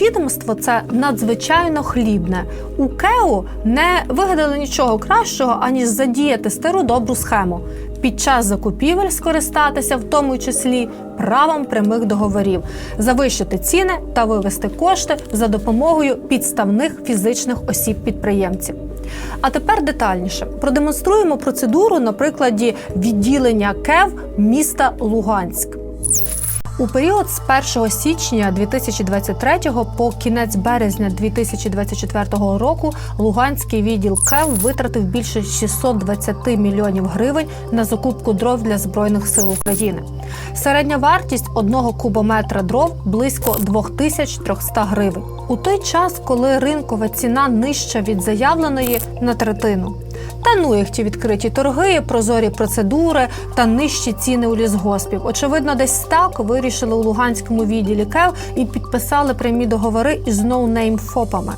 відомство це надзвичайно хлібне. У Кеу не вигадали нічого кращого, аніж задіяти стару добру схему. Під час закупівель скористатися, в тому числі правом прямих договорів, завищити ціни та вивести кошти за допомогою підставних фізичних осіб підприємців. А тепер детальніше продемонструємо процедуру на прикладі відділення КЕВ міста Луганськ. У період з 1 січня 2023 по кінець березня 2024 року Луганський відділ КЕВ витратив більше 620 мільйонів гривень на закупку дров для збройних сил України. Середня вартість одного кубометра дров близько 2300 гривень. У той час, коли ринкова ціна нижча від заявленої на третину. Та ну їх ті відкриті торги, прозорі процедури та нижчі ціни у лісгоспів. Очевидно, десь так вирішили у Луганському відділі КЕВ і підписали прямі договори із ноунейм ФОПами.